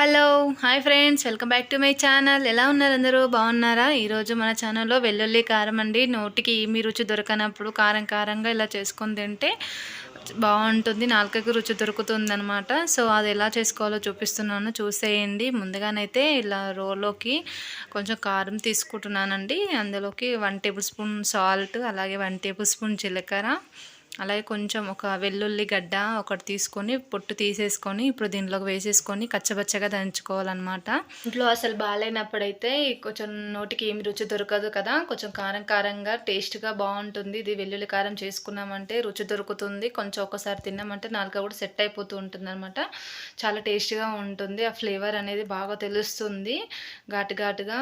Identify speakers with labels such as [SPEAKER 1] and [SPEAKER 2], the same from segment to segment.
[SPEAKER 1] Hello hi friends welcome back to my channel. ఎలా ఉన్నారు అందరూ? బాగున్నారా? ఈరోజు మన ఛానల్లో వెల్లుల్లి కారం అండి. నోటికి ఏమి రుచి దొరకనప్పుడు కారం కారంగా ఇలా చేసుకొని తింటే బాగుంటుంది. నాలుకకి రుచి దొరుకుతుంది అనమాట సో అది ఎలా చేసుకోవాలో చూపిస్తున్నాను. చూసేయండి. ముందుగానైతే ఇలా రోలోకి కొంచెం కారం తీసుకుంటున్నానండి. అందులోకి వన్ టేబుల్ స్పూన్ సాల్ట్ అలాగే వన్ టేబుల్ స్పూన్ జీలకర్ర అలాగే కొంచెం ఒక వెల్లుల్లి గడ్డ ఒకటి తీసుకొని పొట్టు తీసేసుకొని ఇప్పుడు దీంట్లోకి వేసేసుకొని కచ్చబచ్చగా దంచుకోవాలన్నమాట. ఇంట్లో అసలు బాగాలేనప్పుడైతే కొంచెం నోటికి ఏమి రుచి దొరకదు కదా కొంచెం కారం కారంగా టేస్ట్గా బాగుంటుంది. ఇది వెల్లుల్లి కారం చేసుకున్నామంటే రుచి దొరుకుతుంది. కొంచెం ఒకసారి తిన్నామంటే నాలుక కూడా సెట్ అయిపోతూ ఉంటుంది అనమాట చాలా టేస్ట్గా ఉంటుంది. ఆ ఫ్లేవర్ అనేది బాగా తెలుస్తుంది. ఘాటు ఘాటుగా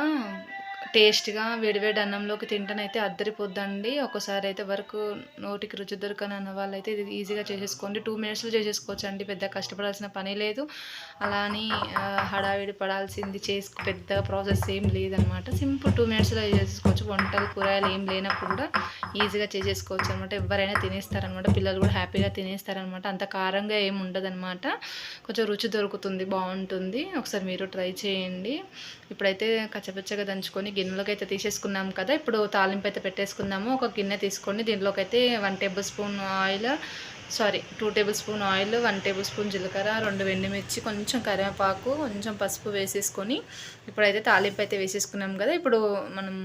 [SPEAKER 1] టేస్ట్గా వేడివేడి అన్నంలోకి తింటనైతే అద్దరిపోద్దండి. ఒకసారి అయితే వరకు నోటికి రుచి దొరకని అన్న వాళ్ళైతే ఇది ఈజీగా చేసేసుకోండి. టూ మినిట్స్లో చేసేసుకోవచ్చు అండి పెద్ద కష్టపడాల్సిన పని లేదు. అలా అని హడావిడి పడాల్సింది చేసుకు పెద్ద ప్రాసెస్ ఏం లేదనమాట. సింపుల్ టూ మినిట్స్లో చేసేసుకోవచ్చు. వంటలు కూరగాయలు ఏం లేనప్పుడు కూడా ఈజీగా చేసేసుకోవచ్చు అనమాట ఎవరైనా తినేస్తారనమాట. పిల్లలు కూడా హ్యాపీగా తినేస్తారనమాట. అంత కారంగా ఏం ఉండదనమాట. కొంచెం రుచి దొరుకుతుంది బాగుంటుంది. ఒకసారి మీరు ట్రై చేయండి. ఇప్పుడైతే కచ్చపచ్చగా దంచుకొని గిన్నెలోకి అయితే తీసేసుకున్నాము కదా ఇప్పుడు తాలింపు అయితే పెట్టేసుకుందాము. ఒక గిన్నె తీసుకొని దీనిలోకి అయితే one tablespoon oil sorry two tablespoon oil one tablespoon జీలకర్ర రెండు వెండిమిర్చి కొంచెం కరివేపాకు కొంచెం పసుపు వేసేసుకొని ఇప్పుడైతే తాలింపు అయితే వేసేసుకున్నాం కదా ఇప్పుడు మనం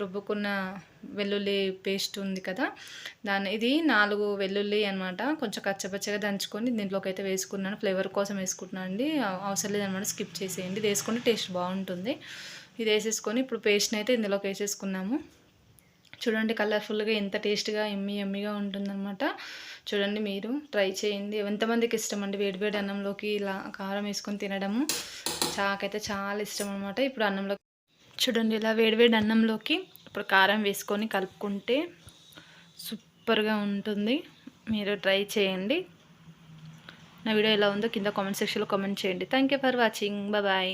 [SPEAKER 1] రుబ్బుకున్న వెల్లుల్లి పేస్ట్ ఉంది కదా దాని ఇది నాలుగు వెల్లుల్లి అనమాట కొంచెం కచ్చపచ్చగా దంచుకొని దీంట్లోకి అయితే వేసుకున్నాను. ఫ్లేవర్ కోసం వేసుకుంటున్నాను అండి అవసరం లేదనమాట స్కిప్ చేసేయండి వేసుకుంటే టేస్ట్ బాగుంటుంది. ఇది వేసేసుకొని ఇప్పుడు పేస్ట్ని అయితే ఇందులోకి వేసేసుకున్నాము. చూడండి కలర్ఫుల్గా ఎంత టేస్ట్గా ఎమ్మి ఎమ్మిగా ఉంటుందన్నమాట. చూడండి మీరు ట్రై చేయండి. ఎంతమందికి ఇష్టం అండి వేడివేడి అన్నంలోకి ఇలా కారం వేసుకొని తినడము? చాకైతే చాలా ఇష్టం అనమాట ఇప్పుడు అన్నంలో చూడండి ఇలా వేడివేడి అన్నంలోకి ఇప్పుడు కారం వేసుకొని కలుపుకుంటే సూపర్గా ఉంటుంది. మీరు ట్రై చేయండి. నా వీడియో ఎలా ఉందో కింద కామెంట్ సెక్షన్లో కామెంట్ చేయండి. Thank for watching. బాయ్.